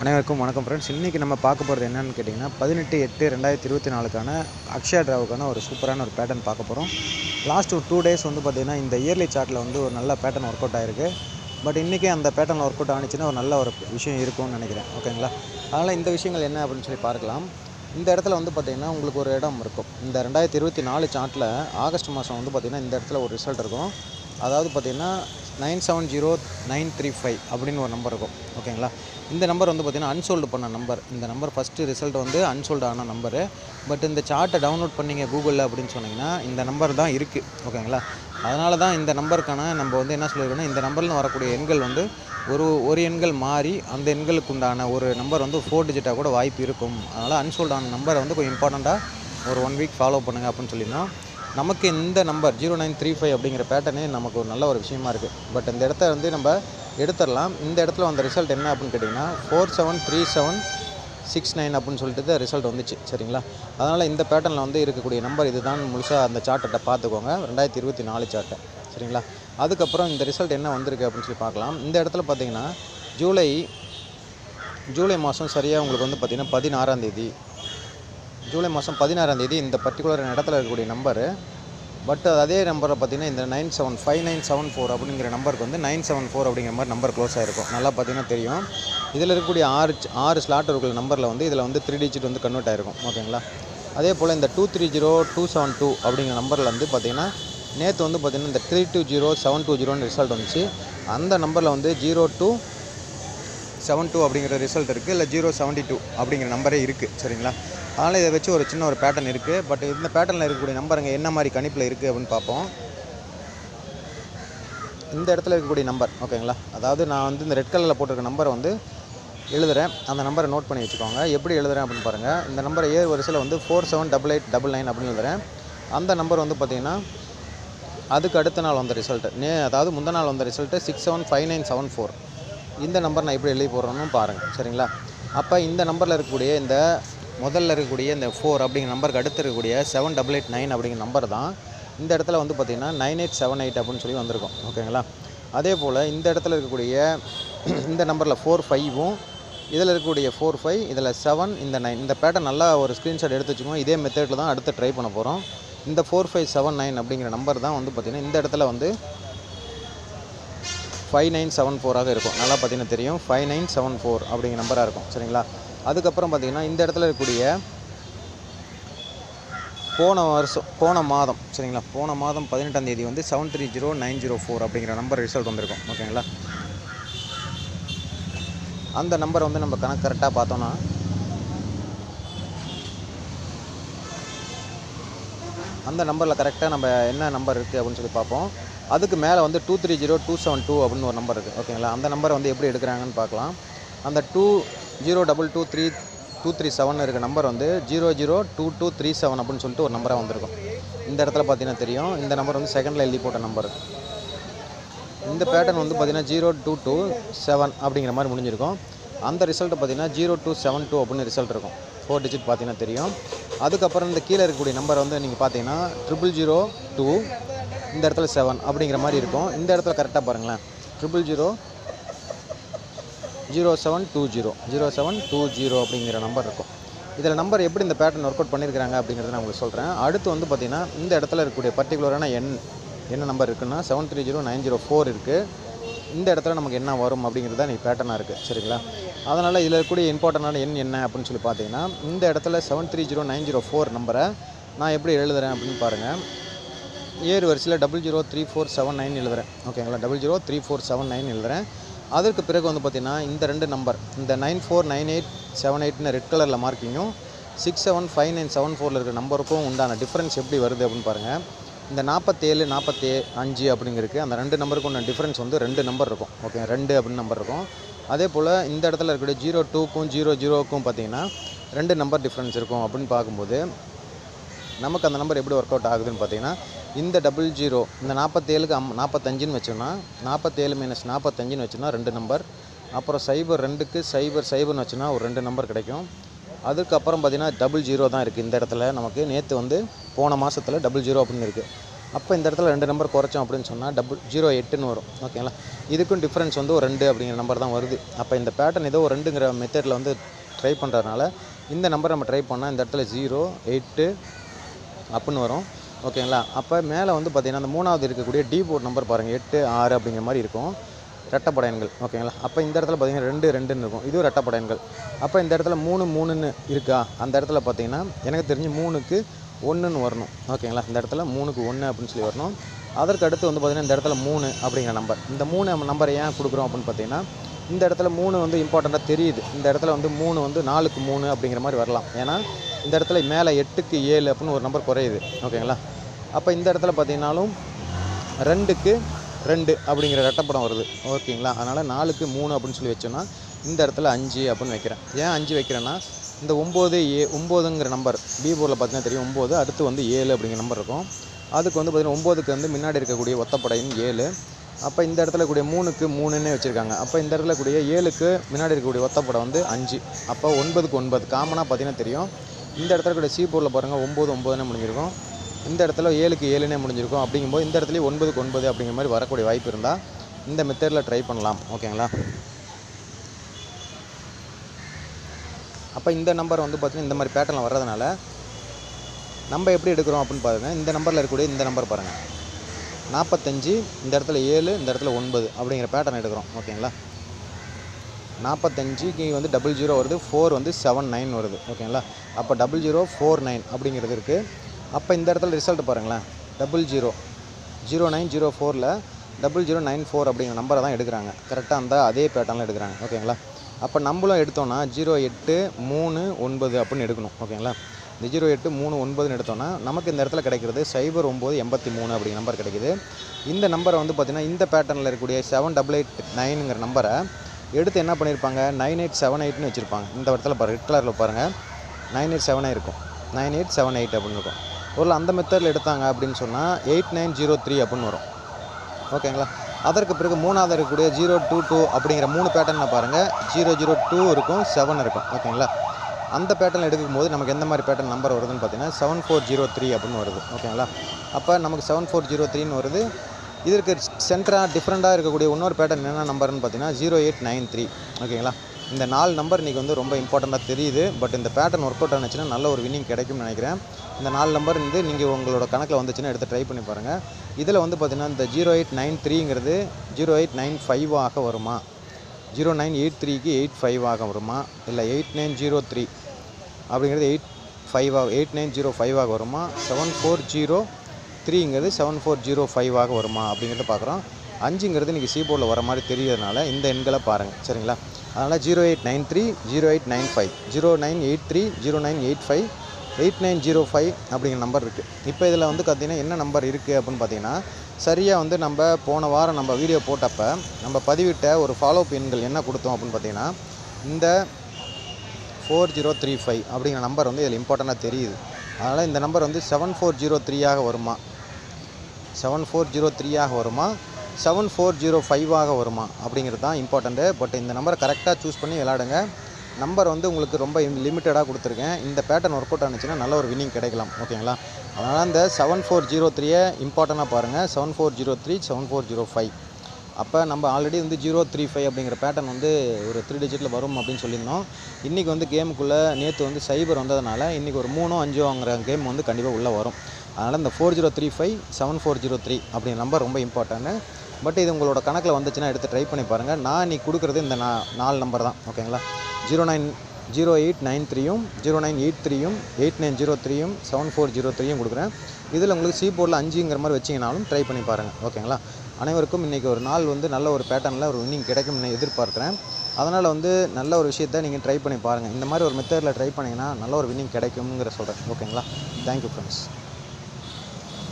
அனைவருக்கும் வணக்கம் ஃப்ரெண்ட்ஸ் இன்றைக்கி நம்ம பார்க்க போகிறது என்னென்னு கேட்டிங்கன்னா பதினெட்டு எட்டு ரெண்டாயிரத்தி இருபத்தி நாலுக்கான அக்ஷயா டிராவுக்கான ஒரு சூப்பரான ஒரு பேட்டர்ன் பார்க்க போகிறோம் லாஸ்ட் ஒரு டூ டேஸ் வந்து பார்த்திங்கன்னா இந்த இயர்லி சார்ட்டில் வந்து ஒரு நல்ல பேட்டர்ன் ஒர்க் அவுட் ஆயிருக்கு. பட் இன்றைக்கி அந்த பேட்டர்ன் ஒர்க் அவுட் ஆனிச்சுன்னா ஒரு நல்ல ஒரு விஷயம் இருக்கும்னு நினைக்கிறேன். ஓகேங்களா அதனால் இந்த விஷயங்கள் என்ன அப்படின்னு சொல்லி பார்க்கலாம். இந்த இடத்துல வந்து பார்த்திங்கன்னா உங்களுக்கு ஒரு இடம் இருக்கும். இந்த ரெண்டாயிரத்தி இருபத்தி நாலு சார்ட்டில் ஆகஸ்ட் மாதம் வந்து பார்த்திங்கன்னா இந்த இடத்துல ஒரு ரிசல்ட் இருக்கும். அதாவது பார்த்திங்கன்னா nine seven zero nine three five அப்படின்னு ஒரு நம்பர் இருக்கும். ஓகேங்களா? இந்த நம்பர் வந்து பார்த்திங்கன்னா அன்சோல்டு பண்ண நம்பர் இந்த நம்பர் ஃபஸ்ட்டு ரிசல்ட் வந்து அன்சோல்டு ஆன நம்பரு பட் இந்த சார்ட்டை டவுன்லோட் பண்ணிங்க கூகுளில் அப்படின்னு சொன்னிங்கன்னா இந்த நம்பர் தான் இருக்குது ஓகேங்களா? அதனால தான் இந்த நம்பருக்கான நம்ம வந்து என்ன சொல்லியிருக்கோன்னா இந்த நம்பரில் வரக்கூடிய எண்கள் வந்து ஒரு ஒரு எண்கள் மாறி அந்த எண்களுக்கு உண்டான ஒரு நம்பர் வந்து ஃபோர் டிஜிட்டாக கூட வாய்ப்பு இருக்கும். அதனால் அன்சோல்டு ஆன நம்பரை வந்து கொஞ்சம் இம்பார்ட்டண்ட்டாக ஒரு ஒன் வீக் ஃபாலோ பண்ணுங்கள் அப்படின்னு சொல்லியிருந்தோம். நமக்கு இந்த number zero nine three five அப்படிங்கிற பேட்டர்னே நமக்கு ஒரு நல்ல ஒரு விஷயமா இருக்குது பட் இந்த இடத்த வந்து நம்ம எடுத்துடலாம். இந்த இடத்துல வந்த ரிசல்ட் என்ன அப்படின்னு கேட்டிங்கன்னா four seven three seven six nine அப்படின்னு சொல்லிட்டு தான் ரிசல்ட் வந்துச்சு. சரிங்களா? அதனால் இந்த பேட்டர்னில் வந்து இருக்கக்கூடிய நம்பர் இதுதான். முழுசாக அந்த சார்ட்டை பார்த்துக்கோங்க. ரெண்டாயிரத்தி இருபத்தி நாலு சார்ட்டை சரிங்களா? அதுக்கப்புறம் இந்த ரிசல்ட் என்ன வந்திருக்கு அப்படின்னு சொல்லி பார்க்கலாம். இந்த இடத்துல பார்த்தீங்கன்னா ஜூலை ஜூலை மாதம் சரியாக உங்களுக்கு வந்து பார்த்திங்கன்னா பதினாறாம் தேதி ஜூலை மாதம் பதினாறாம் தேதி இந்த பர்டிகுலர் இடத்துல இருக்கக்கூடிய நம்பரு பட் அதே நம்பரை பார்த்தீங்கன்னா இந்த nine seven five nine seven four அப்படிங்கிற நம்பருக்கு வந்து நைன் செவன் ஃபோர் அப்படிங்கிற மாதிரி நம்பர் க்ளோஸ் ஆகிருக்கும் நல்லா பார்த்தீங்கன்னா தெரியும். இதில் இருக்கக்கூடிய ஆறு ஆறு ஸ்லாட் இருக்கிற நம்பரில் வந்து இதில் வந்து த்ரீ டிஜிட் வந்து கன்வெர்ட் ஆகிருக்கும் ஓகேங்களா? அதே போல் இந்த two three zero two seven two அப்படிங்கிற நம்பரில் வந்து பார்த்தீங்கன்னா நேற்று வந்து பார்த்திங்கன்னா இந்த three two zero seven two ஜீரோன்னு ரிசல்ட் வந்துச்சு. அந்த நம்பரில் வந்து ஜீரோ டூ செவன் டூ அப்படிங்கிற ரிசல்ட் இருக்குது இல்லை ஜீரோ செவன்ட்டி டூ அப்படிங்கிற நம்பரே இருக்குது சரிங்களா? அதனால் இதை வச்சு ஒரு சின்ன ஒரு பேட்டர்ன் இருக்குது பட் இந்த பேட்டர்னில் இருக்கக்கூடிய நம்பருங்க என்ன மாதிரி கணிப்பில் இருக்குது அப்படின்னு பார்ப்போம். இந்த இடத்துல இருக்கக்கூடிய நம்பர் ஓகேங்களா அதாவது நான் வந்து இந்த ரெட் கலரில் போட்டிருக்க நம்பரை வந்து எழுதுகிறேன் அந்த நம்பரை நோட் பண்ணி வச்சுக்கோங்க. எப்படி எழுதுறேன் அப்படின்னு பாருங்கள் இந்த நம்பரை ஏர் வரிசையில் வந்து four seven double eight double nine அப்படின்னு எழுதுறேன். அந்த நம்பர் வந்து பார்த்திங்கன்னா அதுக்கு அடுத்த நாள் வந்த ரிசல்ட்டு நே அதாவது முந்த நாள் வந்த result six seven five nine seven four இந்த நம்பர் நான் எப்படி எழுதி போடுறேன்னு பாருங்கள் சரிங்களா? அப்போ இந்த நம்பரில் இருக்கக்கூடிய இந்த முதல்ல இருக்கக்கூடிய இந்த ஃபோர் அப்படிங்கிற நம்பருக்கு அடுத்து இருக்கக்கூடிய செவன் டபுள் எயிட் நைன் அப்படிங்கிற நம்பர் தான் இந்த இடத்துல வந்து பார்த்திங்கன்னா நைன் எயிட் செவன் எயிட் அப்படின்னு சொல்லி வந்திருக்கும். ஓகேங்களா அதே போல் இந்த இடத்துல இருக்கக்கூடிய இந்த நம்பரில் ஃபோர் ஃபைவும் இதில் இருக்கக்கூடிய ஃபோர் ஃபைவ் இதில் செவன் இந்த நைன் இந்த பேட்டர்ன் நல்லா ஒரு ஸ்க்ரீன்ஷாட் எடுத்து வச்சுக்கோங்க. இதே மெத்தடில் தான் அடுத்து ட்ரை பண்ண போகிறோம் இந்த ஃபோர் ஃபைவ் செவன் நைன் அப்படிங்கிற நம்பர் தான் வந்து பார்த்திங்கன்னா இந்த இடத்துல வந்து ஃபைவ் நைன் செவன் ஃபோராக இருக்கும். நல்லா பார்த்தீங்கன்னா தெரியும். ஃபைவ் நைன் செவன் ஃபோர் அப்படிங்கிற நம்பராக இருக்கும். சரிங்களா? அதுக்கப்புறம் பார்த்தீங்கன்னா இந்த இடத்துல இருக்கக்கூடிய போன வருஷம் போன மாதம் சரிங்களா? போன மாதம் பதினெட்டாம் தேதி வந்து seven three zero nine zero four அப்படிங்கிற நம்பர் ரிசல்ட் வந்திருக்கும். ஓகேங்களா அந்த நம்பரை வந்து நம்ம கணக்கு கரெக்டாக பார்த்தோன்னா அந்த நம்பரில் கரெக்டாக நம்ம என்ன நம்பர் இருக்குது அப்படின்னு சொல்லி பார்ப்போம். அதுக்கு மேலே வந்து two three zero two seven two அப்படின்னு ஒரு நம்பர் இருக்குது ஓகேங்களா அந்த நம்பரை வந்து எப்படி எடுக்கிறாங்கன்னு பார்க்கலாம். அந்த two zero double two three two three seven இருக்க நம்பர் வந்து zero zero two two three seven அப்படின்னு சொல்லிட்டு ஒரு நம்பராக வந்திருக்கும். இந்த இடத்துல பார்த்தீங்கன்னா தெரியும். இந்த நம்பர் வந்து செகண்டில் எழுதி போட்ட நம்பர். இந்த பேட்டர்ன் வந்து பார்த்தீங்கன்னா ஜீரோ டூ டூ செவன் அப்படிங்கிற மாதிரி முடிஞ்சிருக்கும். அந்த ரிசல்ட் பார்த்தீங்கன்னா ஜீரோ டூ செவன் டூ அப்படின்னு ரிசல்ட் இருக்கும். ஃபோர் டிஜிட் பார்த்தீங்கன்னா தெரியும். அதுக்கப்புறம் இந்த கீழே இருக்கக்கூடிய நம்பர் வந்து நீங்கள் பார்த்தீங்கன்னா ட்ரிபிள் ஜீரோ டூ இந்த இடத்துல செவன் அப்படிங்கிற மாதிரி இருக்கும். இந்த இடத்துல கரெக்டாக பாருங்களேன். Triple zero zero seven two zero. Zero seven two zero அப்படிங்கிற நம்பர் இருக்கும். இதில் நம்பர் எப்படி இந்த பேட்டர்ன் ஒர்க் அவுட் பண்ணியிருக்காங்க அப்படிங்கிறத நான் உங்களுக்கு சொல்கிறேன் அடுத்து வந்து பார்த்திங்கன்னா இந்த இடத்துல இருக்கக்கூடிய பர்டிகுலரான எண் என்ன நம்பர் இருக்குன்னா seven three zero nine zero four இருக்குது இந்த இடத்துல நமக்கு என்ன வரும் அப்படிங்கிறது தான் நீ பேட்டர்னாக இருக்குது சரிங்களா? அதனால் இதில் இருக்கக்கூடிய இம்பார்ட்டண்டான எண் என்ன அப்படின்னு சொல்லி பார்த்தீங்கன்னா இந்த இடத்துல seven three zero nine zero four நம்பரை நான் எப்படி எழுதுறேன் அப்படின்னு பாருங்கள் ஏறு வரிசையில் double zero three four seven nine எழுதுறேன். ஓகேங்களா double zero three four seven nine எழுதுறேன். அதற்கு பிறகு வந்து பார்த்திங்கன்னா இந்த ரெண்டு நம்பர் இந்த nine four nine eight seven எயிட்னு red கலரில் மார்க்கிங்கும் six seven five nine seven ஃபோரில் இருக்கிற நம்பருக்கும் உண்டான டிஃப்ரென்ஸ் எப்படி வருது அப்படின்னு பாருங்கள் இந்த நாற்பத்தேழு நாற்பத்தி அஞ்சு அப்படிங்கிறதுக்கு அந்த ரெண்டு நம்பருக்கு உண்டான டிஃப்ரென்ஸ் வந்து ரெண்டு நம்பர் இருக்கும். ஓகே ரெண்டு அப்படின்னு நம்பர் இருக்கும். அதே போல் இந்த இடத்துல இருக்கக்கூடிய ஜீரோ டூக்கும் ஜீரோ ஜீரோக்கும் பார்த்தீங்கன்னா ரெண்டு நம்பர் டிஃப்ரென்ஸ் இருக்கும் அப்படின்னு பார்க்கும்போது நமக்கு அந்த நம்பர் எப்படி ஒர்க் அவுட் ஆகுதுன்னு பார்த்தீங்கன்னா இந்த டபுள் ஜீரோ இந்த நாற்பத்தேழுக்கு அம் நாற்பத்தஞ்சுன்னு வச்சோன்னா நாற்பத்தேழு மைனஸ் நாற்பத்தஞ்சுன்னு வச்சோன்னா ரெண்டு நம்பர் அப்புறம் சைபர் ரெண்டுக்கு சைபர் சைபர்னு வச்சோன்னா ஒரு ரெண்டு நம்பர் கிடைக்கும். அதுக்கப்புறம் பார்த்திங்கன்னா டபுள் ஜீரோ தான் இருக்குது இந்த இடத்துல. நமக்கு நேற்று வந்து போன மாதத்தில் டபுள் ஜீரோ அப்படின்னு இருக்குது அப்போ இந்த இடத்துல ரெண்டு நம்பர் குறைச்சோம் அப்படின்னு சொன்னால் டபுள் ஜீரோ எட்டுன்னு வரும். ஓகேங்களா இதுக்கும் டிஃப்ரென்ஸ் வந்து ஒரு ரெண்டு அப்படிங்கிற நம்பர் தான் வருது. அப்போ இந்த பேட்டர்ன் ஏதோ ஒரு ரெண்டுங்கிற மெத்தடில் வந்து ட்ரை பண்ணுறதுனால இந்த நம்பர் நம்ம ட்ரை பண்ணால் இந்த இடத்துல ஜீரோ எட்டு அப்புடின்னு வரும். ஓகேங்களா? அப்போ மேலே வந்து பார்த்திங்கன்னா அந்த மூணாவது இருக்கக்கூடிய டி போர்ட் நம்பர் பாருங்கள் எட்டு ஆறு அப்படிங்கிற மாதிரி இருக்கும். ரெட்டப்படையன்கள். ஓகேங்களா? அப்போ இந்த இடத்துல பார்த்தீங்கன்னா ரெண்டு ரெண்டுன்னு இருக்கும். இதுவும் ரெட்டப்படையன்கள். அப்போ இந்த இடத்துல மூணு மூணுன்னு இருக்கா? அந்த இடத்துல பார்த்தீங்கன்னா எனக்கு தெரிஞ்சு மூணுக்கு ஒன்றுன்னு வரணும். ஓகேங்களா? இந்த இடத்துல மூணுக்கு ஒன்று அப்படின்னு சொல்லி வரணும். அதற்கு அடுத்து வந்து பார்த்திங்கன்னா இந்த இடத்துல மூணு அப்படிங்கிற நம்பர் இந்த மூணு நம்பர் ஏன் கொடுக்குறோம் அப்படின்னு பார்த்தீங்கன்னா இந்த இடத்துல மூணு வந்து இம்பார்ட்டண்ட்டாக தெரியுது. இந்த இடத்துல வந்து மூணு வந்து நாலுக்கு மூணு அப்படிங்கிற மாதிரி வரலாம். ஏன்னா இந்த இடத்துல மேலே எட்டுக்கு ஏழு அப்படின்னு ஒரு நம்பர் குறையுது. ஓகேங்களா அப்போ இந்த இடத்துல பார்த்தீங்கன்னாலும் ரெண்டுக்கு ரெண்டு அப்படிங்கிற ரெட்டப்படம் வருது. ஓகேங்களா அதனால் நாலுக்கு மூணு அப்படின்னு சொல்லி வச்சோன்னா இந்த இடத்துல அஞ்சு அப்படின்னு வைக்கிறேன். ஏன் அஞ்சு வைக்கிறேன்னா இந்த ஒம்பது ஏ ஒம்போதுங்கிற நம்பர் பீபூரில் பார்த்தீங்கன்னா தெரியும். ஒம்பது அடுத்து வந்து ஏழு அப்படிங்கிற நம்பர் இருக்கும். அதுக்கு வந்து பார்த்திங்கன்னா ஒம்போதுக்கு வந்து முன்னாடி இருக்கக்கூடிய ஒத்தப்படையின் ஏழு அப்போ இந்த இடத்துல கூடிய மூணுக்கு மூணுன்னே வச்சுருக்காங்க. அப்போ இந்த இடத்துல கூடிய ஏழுக்கு முன்னாடி இருக்கக்கூடிய ஒத்தப்படை வந்து அஞ்சு. அப்போ ஒன்பதுக்கு ஒன்பது. காமனாக பார்த்தீங்கன்னா தெரியும். இந்த இடத்துல கூடிய சீப்பூரில் பாருங்கள் ஒம்பது ஒம்பதுன்னு முடிஞ்சிருக்கும். இந்த இடத்துல ஏழுக்கு ஏழுனே முடிஞ்சிருக்கும். அப்படிங்கும்போது இந்த இடத்துலையும் ஒன்பதுக்கு ஒன்பது அப்படிங்கிற மாதிரி வரக்கூடிய வாய்ப்பு இருந்தால் இந்த மெத்தடில் ட்ரை பண்ணலாம். ஓகேங்களா அப்போ இந்த நம்பர் வந்து பார்த்திங்கன்னா இந்த மாதிரி பேட்டர்னில் வர்றதுனால நம்ம எப்படி எடுக்கிறோம் அப்படின்னு பாருங்கள் இந்த நம்பரில் இருக்கக்கூடிய இந்த நம்பர் பாருங்கள் நாற்பத்தஞ்சு இந்த இடத்துல ஏழு இந்த இடத்துல ஒன்பது அப்படிங்கிற பேட்டர்ன் எடுக்கிறோம். ஓகேங்களா? நாற்பத்தஞ்சுக்கு வந்து டபுள் ஜீரோ வருது. ஃபோர் வந்து செவன் நைன் வருது. ஓகேங்களா? அப்போ டபுள் ஜீரோ ஃபோர் நைன் அப்படிங்கிறது இருக்குது அப்போ இந்த இடத்துல ரிசல்ட் பாருங்களேன். Double zero zero nine zero ஃபோரில் டபுள் ஜீரோ நைன் ஃபோர் அப்படிங்கிற நம்பரை தான் எடுக்கிறாங்க. கரெக்டாக அந்த அதே பேட்டர்னில் எடுக்கிறாங்க. ஓகேங்களா? அப்போ நம்மளும் எடுத்தோன்னா ஜீரோ எட்டு மூணு ஒன்பது அப்படின்னு எடுக்கணும். ஓகேங்களா? ஜீரோ எட்டு மூணு ஒன்பதுன்னு எடுத்தோன்னா நமக்கு இந்த இடத்துல கிடைக்கிறது சைபர் ஒம்பது எண்பத்தி மூணு அப்படிங்கிற நம்பர் கிடைக்குது. இந்த நம்பரை வந்து பார்த்திங்கன்னா இந்த பேட்டர்னில் இருக்கக்கூடிய செவன் டபுள் எயிட் நைனுங்கிற நம்பரை எடுத்து என்ன பண்ணியிருப்பாங்க நைன் எயிட் செவன் எயிட்னு வச்சுருப்பாங்க. இந்த இடத்துல பாருங்கள் ரெட் கலரில் பாருங்கள் நைன் எயிட் செவனே இருக்கும். நைன் எயிட் செவன் எயிட் அப்படின்னு இருக்கும். ஒரு அந்த மெத்தடில் எடுத்தாங்க அப்படின்னு சொன்னால் எயிட் நைன் ஜீரோ த்ரீ அப்படின்னு வரும். ஓகேங்களா அதற்கு பிறகு மூணாவது இருக்கக்கூடிய ஜீரோ டூ டூ அப்படிங்கிற மூணு பேட்டர்னில் பாருங்கள் ஜீரோ ஜீரோ டூ இருக்கும் செவன் இருக்கும். ஓகேங்களா அந்த பேட்டர்ன் எடுக்கும்போது நமக்கு எந்த மாதிரி பேட்டர்ன் நம்பர் வருதுன்னு பார்த்தீங்கன்னா செவன் ஃபோர் ஜீரோ த்ரீ அப்படின்னு வருது. ஓகேங்களா? அப்போ நமக்கு செவன் ஃபோர் ஜீரோ த்ரீன்னு வருது. இதற்கு சென்டராக டிஃப்ரெண்ட்டாக இருக்கக்கூடிய இன்னொரு பேட்டர்ன் என்ன நம்பர்னு பார்த்தீங்கன்னா ஜீரோ எயிட் நைன் த்ரீ ஓகேங்களா? இந்த நாலு நம்பர் இன்றைக்கி வந்து ரொம்ப இம்பார்ட்டண்ட்டாக தெரியுது. பட் இந்த பேட்டர்ன் ஒர்க் அவுட் ஆனிச்சுன்னா நல்ல ஒரு வின்னிங் கிடைக்கும்னு நினைக்கிறேன். இந்த நாலு நம்பர் வந்து நீங்கள் உங்களோட கணக்கில் வந்துச்சுன்னா எடுத்து ட்ரை பண்ணி பாருங்கள் இதில் வந்து பார்த்திங்கன்னா இந்த ஜீரோ எயிட் நைன் த்ரீங்கிறது ஜீரோ எயிட் நைன் ஃபைவ் ஆக வருமா? ஜீரோ நைன் எயிட் த்ரீக்கு எயிட் ஃபைவ் ஆக வருமா? இல்லை எயிட் நைன் ஜீரோ த்ரீ அப்படிங்கிறது எயிட் ஃபைவ் ஆக எயிட் நைன் ஜீரோ ஃபைவ் ஆக வருமா? செவன் ஃபோர் ஜீரோ த்ரீங்கிறது செவன் ஃபோர் ஜீரோ ஃபைவ் ஆக வருமா? அப்படிங்கிறத பார்க்குறோம். அஞ்சுங்கிறது இன்றைக்கி சீபோர்டில் வர மாதிரி தெரியறதுனால இந்த எண்களை பாருங்கள் சரிங்களா? அதனால் zero eight nine three zero eight nine five zero nine eight three zero nine eight five eight nine zero five அப்படிங்கிற நம்பர் இருக்குது இப்போ இதில் வந்து பார்த்திங்கன்னா என்ன நம்பர் இருக்குது அப்படின்னு பார்த்தீங்கன்னா சரியாக வந்து நம்ம போன வாரம் நம்ம வீடியோ போட்டப்போ நம்ம பதிவிட்ட ஒரு ஃபாலோ எண்கள் என்ன கொடுத்தோம் அப்படின்னு பார்த்தீங்கன்னா இந்த ஃபோர் ஜீரோ த்ரீ ஃபைவ் அப்படிங்கிற நம்பர் வந்து இதில் இம்பார்ட்டண்ட்டாக தெரியுது. அதனால் இந்த நம்பர் வந்து செவன் ஃபோர் ஜீரோ த்ரீயாக வருமா? செவன் ஃபோர் ஜீரோ த்ரீயாக வருமா? செவன் ஃபோர் ஜீரோ ஃபைவாக வருமா? அப்படிங்கிறது தான் இம்பார்ட்டண்ட்டு பட் இந்த நம்பரை கரெக்டாக சூஸ் பண்ணி விளாடுங்க நம்பர் வந்து உங்களுக்கு ரொம்ப லிமிட்டடாக கொடுத்துருக்கேன். இந்த பேட்டர்ன் ஒர்க் அவுட் ஆனிச்சுன்னா நல்ல ஒரு வின்னிங் கிடைக்கலாம். ஓகேங்களா? அதனால் இந்த செவன் ஃபோர் ஜீரோ த்ரீயை இம்பார்ட்டண்ட்டாக பாருங்கள் seven four zero three seven four zero five அப்போ நம்ம ஆல்ரெடி வந்து ஜீரோ த்ரீ ஃபைவ் அப்படிங்கிற பேட்டர்ன் வந்து ஒரு த்ரீ டிஜிட்டில் வரும் அப்படின்னு சொல்லியிருந்தோம். இன்றைக்கி வந்து கேமுக்குள்ளே நேற்று வந்து சைபர் வந்ததுனால இன்றைக்கி ஒரு மூணோ அஞ்சோங்கிற கேம் வந்து கண்டிப்பாக உள்ளே வரும். அதனால் இந்த four zero three five seven four zero three அப்படிங்கிற நம்பர் ரொம்ப இம்பார்ட்டன்ட்டு பட் இது உங்களோட கணக்கில் வந்துச்சுன்னா எடுத்து ட்ரை பண்ணி பாருங்கள் நான் இன்றைக்கி கொடுக்குறது இந்த நா நாலு நம்பர் தான். ஓகேங்களா? Zero nine zero eight nine த்ரீயும் ஜீரோ நைன் எயிட் த்ரீயும் எயிட் நைன் ஜீரோ த்ரீயும் செவன் ஃபோர் ஜீரோ த்ரீயும் கொடுக்குறேன். இதில் உங்களுக்கு சி போர்டில் அஞ்சுங்கிற மாதிரி வச்சிங்கனாலும் ட்ரை பண்ணி பாருங்கள் ஓகேங்களா? அனைவருக்கும் இன்றைக்கி ஒரு நாள் வந்து நல்ல ஒரு பேட்டர்னில் ஒரு வின்னிங் கிடைக்கும்னு எதிர்பார்க்குறேன். அதனால் வந்து நல்ல ஒரு விஷயத்தை நீங்கள் ட்ரை பண்ணி பாருங்கள் இந்த மாதிரி ஒரு மெத்தடில் ட்ரை பண்ணிங்கன்னா நல்ல ஒரு வின்னிங் கிடைக்குங்கிற சொல்கிறேன் ஓகேங்களா தேங்க்யூ ஃப்ரெண்ட்ஸ்